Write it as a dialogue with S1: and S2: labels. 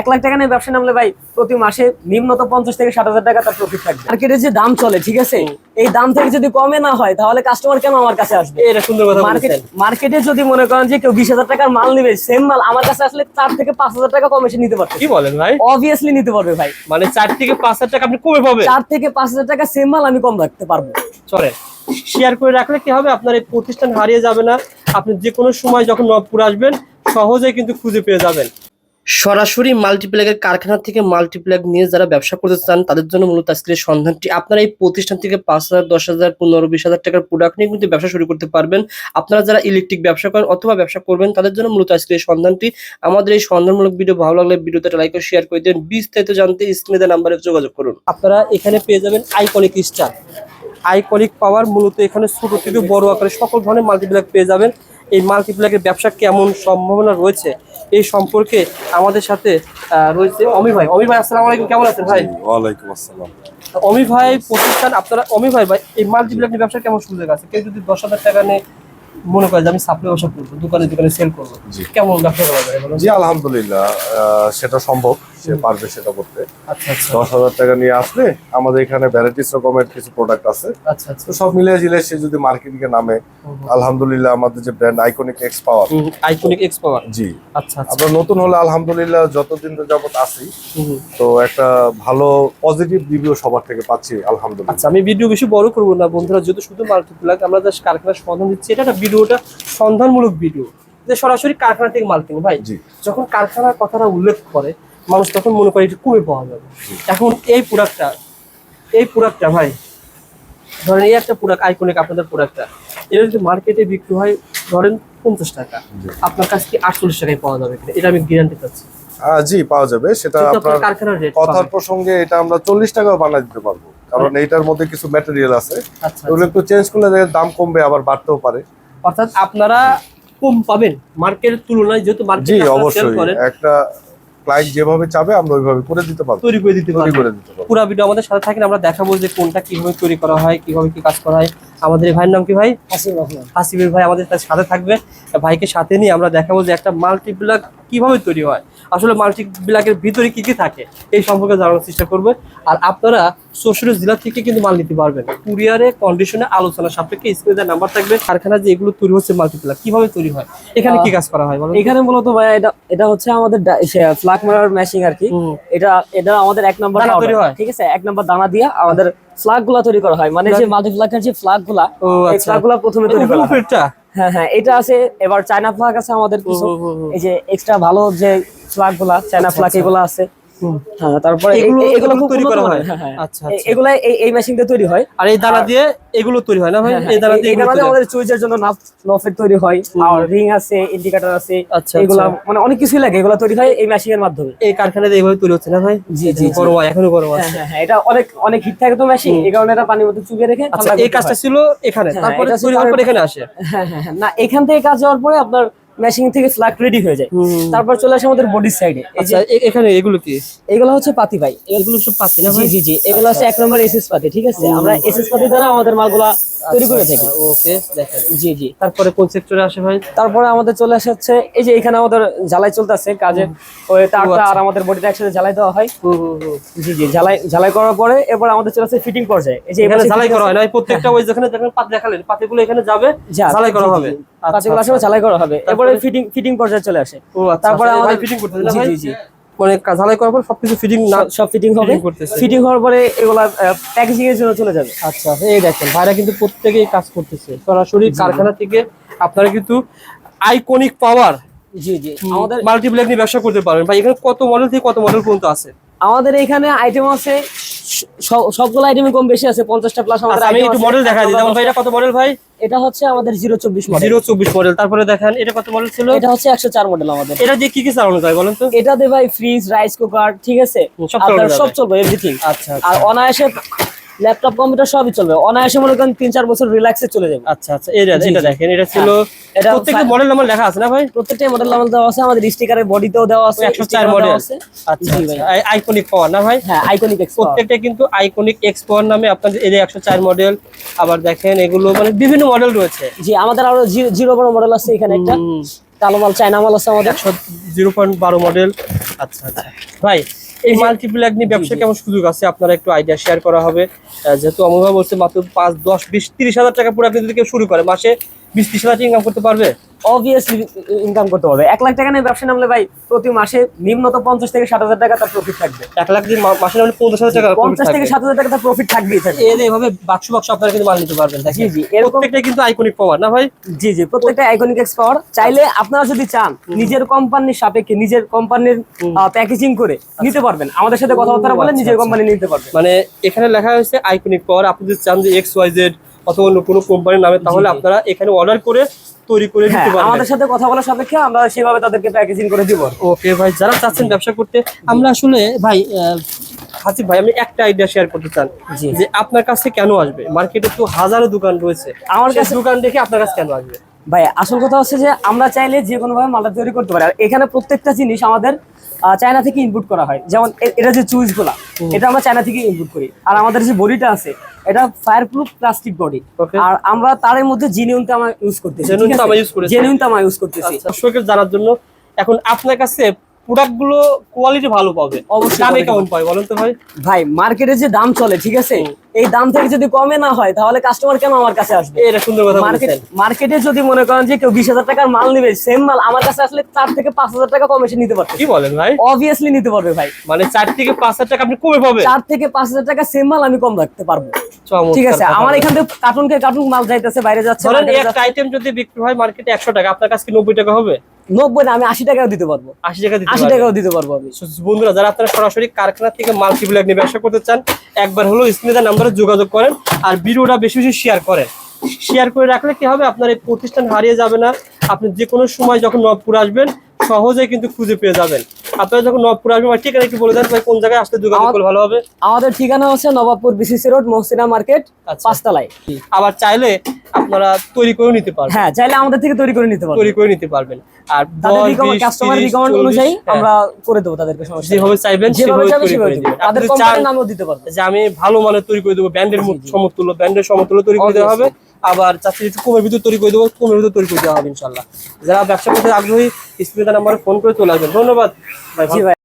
S1: এক লাখ টাকা নিয়ে ব্যবসা নামলে ভাই প্রতি মাসে নিম্নত পঞ্চাশ থেকে ষাট হাজার টাকা তার প্রফিট থাকবে। মার্কেটে যে দাম চলে ঠিক আছে? এই দাম থেকে যদি কমে না হয় তাহলে কাস্টমার কেন আমার কাছে আসবে?
S2: এটা সুন্দর কথা
S1: মার্কেট মার্কেটে যদি মনে করেন যে কেউ বিশ হাজার টাকার মাল নিবে সেম মাল আমার কাছে আসলে চার থেকে পাঁচ হাজার টাকা কম নিতে পারবে।
S2: কি বলেন ভাই?
S1: অবভিয়াসলি নিতে পারবে ভাই।
S2: মানে চার থেকে পাঁচ হাজার টাকা আপনি কমে পাবেন।
S1: চার থেকে পাঁচ হাজার টাকা সেম মাল আমি কম রাখতে পারব।
S2: চলে শেয়ার করে রাখলে কি হবে? আপনার এই প্রতিষ্ঠান হারিয়ে যাবে না। আপনি যে কোনো সময় যখন নবপুর আসবেন সহজেই কিন্তু খুঁজে পেয়ে যাবেন। সরাসরি মাল্টিপ্লেগের কারখানা থেকে মাল্টিপ্লেগ নিয়ে যারা ব্যবসা করতে চান, তাদের জন্য মূলত আজকের সন্ধানটি। আপনারা এই প্রতিষ্ঠান থেকে পাঁচ হাজার, দশ হাজার, পনেরো, বিশ হাজার টাকার প্রোডাক্ট নিয়ে কিন্তু ব্যবসা শুরু করতে পারবেন। আপনারা যারা ইলেকট্রিক ব্যবসা করেন অথবা ব্যবসা করবেন, তাদের জন্য মূলত আজকের এই সন্ধানটি। আমাদের এই সন্ধানমূলক ভিডিও ভালো লাগলে ভিডিওতে লাইক ও শেয়ার করে দেন। বিস্তারিত জানতে স্ক্রিনে নাম্বারে যোগাযোগ করুন। আপনারা এখানে পেয়ে যাবেন আইকনিক স্টার আইকনিক পাওয়ার মূলত এখানে ছোট থেকে বড় আকারে সকল ধরনের মাল্টিপ্লাক পেয়ে যাবেন। এই মাল্টিপ্লাকের ব্যবসা কেমন সম্ভাবনা রয়েছে এই সম্পর্কে আমাদের সাথে রয়েছে অমি ভাই। অমি ভাই আসসালামু আলাইকুম। কেমন আছেন ভাই?
S3: ওয়ালাইকুম আসসালাম।
S2: অমি ভাই প্রতিষ্ঠান আপনারা অমি ভাই ভাই এই মাল্টিপ্লাকের ব্যবসা কেমন সুযোগ আছে? কেউ যদি দশ হাজার টাকা নিয়ে মনে করে যে আমি সাপ্লাই ব্যবসা করব দোকানে দোকানে সেল করব। কেমন ব্যবসা করা যায়?
S3: জি আলহামদুলিল্লাহ সেটা সম্ভব। সে পারবে সেটা করতে।
S2: আচ্ছা আচ্ছা।
S3: দশ হাজার টাকা নিয়ে আসলে আমাদের এখানে ভ্যারাইটিস রকমের কিছু প্রোডাক্ট আছে।
S2: আচ্ছা
S3: তো সব মিলিয়ে জিলে সে যদি মার্কেটিং এ নামে আলহামদুলিল্লাহ আমাদের যে brand iconic X power
S2: iconic X power
S3: জি।
S2: আচ্ছা
S3: আমরা নতুন হলে আলহামদুলিল্লাহ যতদিন যাবত
S2: হুম, হুম।
S3: তো একটা ভালো পজিটিভ রিভিউ সবার থেকে পাচ্ছি আলহামদুলিল্লাহ।
S2: আচ্ছা আমি ভিডিও বেশি বড় করব না বন্ধুরা। যেহেতু শুধু মাল্টিপ্লাক আমরা জাস্ট কারখানার সন্ধান দিচ্ছি। এটা একটা ভিডিওটা সন্ধানমূলক ভিডিও যে সরাসরি কারখানা থেকে মাল কিনে ভাই।
S3: জি।
S2: যখন কারখানার কথাটা উল্লেখ করে মানুষ তখন মনে করে কমে পাওয়া যাবে। এখন এই প্রোডাক্টটা এই প্রোডাক্টটা ভাই ধরেন এই একটা প্রোডাক্ট আইকনিক আপনাদের প্রোডাক্টটা এটা যদি মার্কেটে বিক্রি হয় ধরেন পঞ্চাশ টাকা আপনার কাছ থেকে আটচল্লিশ টাকায় পাওয়া যাবে এটা আমি গ্যারান্টি পাচ্ছি
S3: জি পাওয়া যাবে। সেটা আপনার কথার প্রসঙ্গে এটা আমরা চল্লিশ টাকাও বানাই দিতে পারব। কারণ এইটার মধ্যে কিছু ম্যাটেরিয়াল আছে।
S2: আচ্ছা
S3: ওগুলো একটু চেঞ্জ করলে দাম কমবে আবার বাড়তেও পারে।
S2: অর্থাৎ আপনারা কম পাবেন মার্কেটের তুলনায় যেহেতু মার্কেট
S3: অবশ্যই। একটা ক্লায়েন্ট যেভাবে চাবে আমরা ওইভাবে করে দিতে পারব।
S2: তৈরি করে দিতে
S3: করে দিতে পারব।
S2: পুরো ভিডিও আমাদের সাথে থাকেন আমরা দেখাবো যে কোনটা কীভাবে তৈরি করা হয় কীভাবে কি কাজ করা হয়। আমাদের এই ভাইয়ের নাম কি ভাই? হাসিবের ভাই আমাদের তার সাথে থাকবে। ভাইকে সাথে নিয়ে আমরা দেখাবো যে একটা মাল্টিপ্লাক কীভাবে তৈরি হয়। আসলে মাল্টিপ্লাকের ভিতরে কি কি থাকে এই সম্পর্কে জানানোর চেষ্টা করবে। আর আপনারা শ্বশুরের জেলা থেকে কিন্তু মাল নিতে পারবেন। কুরিয়ারে কন্ডিশনে আলোচনা সাপেক্ষে স্ক্রিনে নাম্বার থাকবে। কারখানা যে এগুলো তৈরি হচ্ছে মাল্টিপ্লাক কীভাবে তৈরি হয়? এখানে কি কাজ করা হয়
S1: এখানে মূলত ভাই এটা এটা হচ্ছে আমাদের ফ্লাক মারার মেশিন আর কি। এটা এটা আমাদের এক নম্বর
S2: হয়?
S1: ঠিক আছে? এক নম্বর দানা দিয়ে আমাদের ফ্লাগগুলা তৈরি করা হয়। মানে যে মাল্টিপ্লাকের যে
S2: ফ্ল্যাগগুলা
S1: এই
S2: আচ্ছা।
S1: গুলা প্রথমে তৈরি করা হয়। হ্যাঁ হ্যাঁ এটা আছে। এবার চায়না ফ্ল্যাগ আছে আমাদের কিছু। এই যে এক্সট্রা ভালো যে ফ্ল্যাগগুলা চায়না ফ্ল্যাগ এগুলো আছে। তারপরে
S2: এগুলো-
S1: এগুলো
S2: এগুলো
S1: খুব
S2: তৈরি করা হয়?
S1: হ্যাঁ, হ্যাঁ।
S2: আচ্ছা, আচ্ছা।
S1: এই এই মেশিন দিয়ে তৈরি হয়।
S2: আর এই দানা দিয়ে এগুলো তৈরি হয় না ভাই?
S1: হ্যাঁ,
S2: এই দানা
S1: হ্যাঁ,
S2: দিয়ে এগুলো
S1: আমাদের চুইজের জন্য নাফ নফের তৈরি হয়। আর রিং আছে ইন্ডিকেটর আছে।
S2: আচ্ছা,
S1: এগুলা
S2: আচ্ছা।
S1: মানে অনেক কিছুই লাগে। এগুলা তৈরি হয় এই মেশিনের মাধ্যমে।
S2: এই কারখানাতে এইভাবে তৈরি হচ্ছে না ভাই?
S1: জি, জি,
S2: হয় এখনও বড়
S1: হ্যাঁ
S2: আছে।
S1: হ্যাঁ হ্যাঁ। এটা অনেক অনেক হিট থাকে তো মেশিন এই কারণে এটা পানির মধ্যে চুবিয়ে রেখে
S2: আচ্ছা এই কাজটা ছিল এখানে।
S1: হ্যাঁ,
S2: তারপরে তৈরি হওয়ার পর এখানে আসে।
S1: হ্যাঁ হ্যাঁ হ্যাঁ। না এখান থেকে কাজ হওয়ার পরে আপনার মেশিন থেকে ফ্ল্যাগ রেডি হয়ে যায়। তারপর চলে আসে আমাদের বডির সাইডে
S2: আচ্ছা এখানে এগুলো কি?
S1: এগুলো হচ্ছে পাতি ভাই।
S2: এগুলো সব পাতি না
S1: জি
S2: ভাই?
S1: জি জি এগুলো হচ্ছে এক নম্বর এসএস পাতি ঠিক আছে? আমরা এসএস পাতি দ্বারা আমাদের মালগুলা তৈরি করে থাকি।
S2: ওকে দেখেন।
S1: জি জি।
S2: তারপরে কোন সেক্টরে আসে ভাই?
S1: তারপরে আমাদের চলে আসে হচ্ছে এই যে এখানে আমাদের জ্বালাই চলতেছে কাজে ওই তারটা আর আমাদের বডিটা একসাথে জ্বালাই দেওয়া হয়। জি জি জ্বালাই জ্বালাই করার পরে এবার আমাদের চলে আসে ফিটিং পর্যায়ে। এই যে
S2: এখানে ঝালাই করা হয় না। প্রত্যেকটা ওই যেখানে দেখেন পাত দেখালেন পাতিগুলো এখানে যাবে ঝালাই করা হবে।
S1: জি। পাঁচগুলো আসবে ঝালাই করা হবে। এরপরে ফিটিং ফিটিং পর্যায়ে চলে আসে।
S2: ও আচ্ছা।
S1: তারপরে
S2: আমাদের ফিটিং করতেছে না
S1: জি, জি।
S2: মানে ঝালাই করার পর সবকিছু ফিটিং না
S1: সব- ফিটিং হবে। ফিটিং হওয়ার পরে এগুলা প্যাকেজিং এর জন্য চলে যাবে।
S2: আচ্ছা এই দেখেন ভাইরা কিন্তু প্রত্যেকেই কাজ করতেছে। সরাসরি কারখানা থেকে আপনারা কিন্তু আইকনিক পাওয়ার
S1: জি জি। আমাদের
S2: মাল্টিপ্লেক নিয়ে ব্যবসা করতে পারবেন। ভাই এখানে কত মডেল থেকে কত মডেল পর্যন্ত আছে?
S1: আমাদের এখানে আইটেম আছে সবগুলো আইটেমই কম বেশি আছে পঞ্চাশটা প্লাস আমাদের
S2: আচ্ছা, আমি একটু মডেল দেখা দিই। যেমন ভাই এটা কত মডেল ভাই?
S1: এটা হচ্ছে আমাদের জিরো চব্বিশ মডেল
S2: জিরো চব্বিশ মডেল তারপরে দেখেন এটা কত মডেল ছিল?
S1: এটা হচ্ছে একশো চার মডেল আমাদের।
S2: এটা দিয়ে কি কি চালানো যায় বলেন তো?
S1: এটাতে ভাই ফ্রিজ রাইস কুকার ঠিক আছে?
S2: সব
S1: চলবে এভরিথিং
S2: আচ্ছা।
S1: আর অনায়াসে ল্যাপটপ কম্পিউটার সবই চলবে। অনায়াসে মনে করেন তিন চার বছর রিল্যাক্সে চলে যাবে।
S2: আচ্ছা আচ্ছা এটা এটা দেখেন এটা ছিল
S1: হ্যাঁ, এটা
S2: প্রত্যেকটা মডেল নাম্বার লেখা আছে না ভাই?
S1: প্রত্যেকটা মডেল নাম দেওয়া আছে আমাদের স্টিকারের বডিতেও দেওয়া আছে
S2: একশো চার
S1: sticker ও
S2: মডেল
S1: আছে।
S2: আচ্ছা
S1: ভাই।
S2: আইকনিক পাওয়ার না ভাই?
S1: হ্যাঁ আইকনিক এক্সপোর্ট
S2: প্রত্যেকটা কিন্তু আইকনিক এক্স পাওয়ার নামে আপনাদের এই যে একশো চার মডেল আবার দেখেন এগুলো মানে বিভিন্ন মডেল রয়েছে।
S1: জি আমাদের আরও জিরো বড় মডেল আছে এখানে একটা। কালো মাল চায়না মাল আছে আমাদের।
S2: একশো জিরো পয়েন্ট বারো মডেল আচ্ছা আচ্ছা। ভাই এই মাল্টিপ্ল্যাগ নিয়ে ব্যবসা কেমন সুযোগ আছে? আপনারা একটু আইডিয়া শেয়ার করা হবে। যেহেতু অমুভা বলছে মাত্র পাঁচ দশ বিশ তিরিশ হাজার টাকা পুরো আপনি যদি কেউ শুরু করে মাসে বিশ ত্রিশ হাজার ইনকাম করতে পারবে?
S1: অবভিয়াসলি ইনকাম করতে পারবে। এক লাখ টাকা নিয়ে ব্যবসা নামলে ভাই প্রতি মাসে নিম্নত পঞ্চাশ থেকে ষাট হাজার টাকা তার প্রফিট থাকবে।
S2: এক লাখ দিন মাসে হলে পঞ্চাশ হাজার টাকা
S1: পঞ্চাশ থেকে। ষাট হাজার টাকা তার প্রফিট থাকবেই থাকবে।
S2: এর এইভাবে বাক্স বাক্স আপনারা কিন্তু মাল নিতে পারবেন
S1: জি, জি, এরকম-
S2: প্রত্যেকটা কিন্তু আইকনিক পাওয়ার না ভাই?
S1: জি জি প্রত্যেকটা আইকনিক এক্স পাওয়ার চাইলে আপনারা যদি চান নিজের কোম্পানির সাপেক্ষে নিজের কোম্পানির প্যাকেজিং করে নিতে পারবেন। আমাদের সাথে কথাবার্তা বলে
S2: আচ্ছা,
S1: নিজের
S2: আচ্ছা।
S1: কোম্পানি নিতে পারবেন।
S2: মানে এখানে লেখা হয়েছে আইকনিক পাওয়ার আপনি যদি চান যে এক্স ওয়াই জেড অথবা অন্য কোনো কোম্পানির নামে তাহলে। আপনারা এখানে অর্ডার করে তৈরি করে
S1: দিতে
S2: পারেন পারবেন।
S1: আমাদের সাথে কথা বলার সাপেক্ষে আমরা সেভাবে তাদেরকে প্যাকেজিং করে দিব।
S2: ওকে ভাই যারা চাচ্ছেন ব্যবসা করতে আমরা আসলে ভাই হাসিফ ভাই আমি একটা আইডিয়া শেয়ার করতে চান। যে আপনার কাছে কেন আসবে? মার্কেটে তো হাজারো দোকান রয়েছে।
S1: আমার কাছে-
S2: দোকান দেখে আপনার কাছে কেন আসবে?
S1: ভাই আসল কথা হচ্ছে যে আমরা চাইলে যে কোনো ভাবে মালটা তৈরি করতে পারি। আর এখানে প্রত্যেকটা জিনিস আমাদের চায়না থেকে ইনপুট করা হয়। যেমন এটা যে চুইসগুলা এটা আমরা চায়না থেকে ইনপুট করি। আর আমাদের যে বডিটা আছে এটা ফায়ার প্রুফ প্লাস্টিক বডি আর আমরা তার মধ্যে জেনুইন তামা ইউজ করতেছি
S2: জেনুইন তামা ইউজ করতেছি
S1: জেনুইন তামা ইউজ করতেছি।
S2: আচ্ছা, দর্শকের জানার জন্য। এখন আপনার কাছে প্রোডাক্টগুলো কোয়ালিটি ভালো পাবে।
S1: অবশ্যই
S2: দামে কেমন বলেন তো ভাই?
S1: ভাই মার্কেটে যে দাম চলে ঠিক আছে? এই দাম থেকে যদি কমে না হয় তাহলে কাস্টমার কেন আমার কাছে আসবে?
S2: এটা সুন্দর কথা
S1: মার্কেট মার্কেটে যদি মনে করেন যে কেউ বিশ হাজার টাকার মাল নেবে সেম মাল আমার কাছে আসলে চার থেকে পাঁচ হাজার টাকা কম এসে নিতে পারবে
S2: কি বলেন ভাই?
S1: অবভিয়াসলি নিতে পারবে ভাই।
S2: মানে চার থেকে পাঁচ হাজার টাকা আপনি কমে পাবেন।
S1: চার থেকে পাঁচ হাজার টাকা সেম মাল আমি কম রাখতে পারব। ঠিক আছে আমার এখান থেকে কার্টুনকে কার্টুন মাল যাইতেছে বাইরে যাচ্ছে
S2: একটা আইটেম যদি বিক্রি হয় মার্কেটে একশো টাকা আপনার কাছে কি নব্বই টাকা হবে?
S1: নব্বই আমি আশি টাকাও দিতে পারব।
S2: আশি টাকা
S1: আশি। টাকাও দিতে পারব আমি।
S2: বন্ধুরা যারা আপনারা সরাসরি কারখানা থেকে মাল্টিপ্লাগ নিয়ে ব্যবসা করতে চান একবার হলো স্ক্রিনে নাম্বারে যোগাযোগ করেন আর ভিডিওটা বেশি বেশি শেয়ার করেন। শেয়ার করে রাখলে কি হবে? আপনার এই প্রতিষ্ঠান হারিয়ে যাবে না। আপনি যে কোনো সময় যখন নবপুর আসবেন সহজে কিন্তু খুঁজে পেয়ে যাবেন। আপনারা যখন নবপুর আসবেন আমার ঠিকানা একটু বলে দেন ভাই কোন জায়গায় আসলে যোগাযোগ করলে ভালো হবে?
S1: আমাদের ঠিকানা হচ্ছে Nawabpur BCC road Mohsina market
S2: আচ্ছা।
S1: পাঁচতলায়।
S2: আবার চাইলে আপনারা তৈরি করে নিতে পারবেন।
S1: হ্যাঁ চাইলে আমাদের থেকে তৈরি করে নিতে পারব
S2: তৈরি করে নিতে পারবেন। আর
S1: কাস্টমার রিকমেন্ড অনুযায়ী
S2: হ্যাঁ,
S1: আমরা করে দেবো তাদেরকে সমস্যা
S2: যেভাবে চাইবেন সেভাবে তৈরি করে। দিবেন।
S1: তাদের কোম্পানির নামও দিতে পারব
S2: যে আমি ভালো মানের তৈরি করে দেবো ব্র্যান্ডের সমতুল্য ব্র্যান্ডের সমতুল্য তৈরি করে দেওয়া হবে। আবার চাকরি একটু কমের ভিতর তৈরি করে দেবো, কমের ভিতর তৈরি করে দেওয়া হবে ইনশাল্লাহ যারা ব্যবসা করতে আগ্রহী স্পিকার নাম্বারে ফোন করে চলে আসবেন। ধন্যবাদ।
S1: ভাই।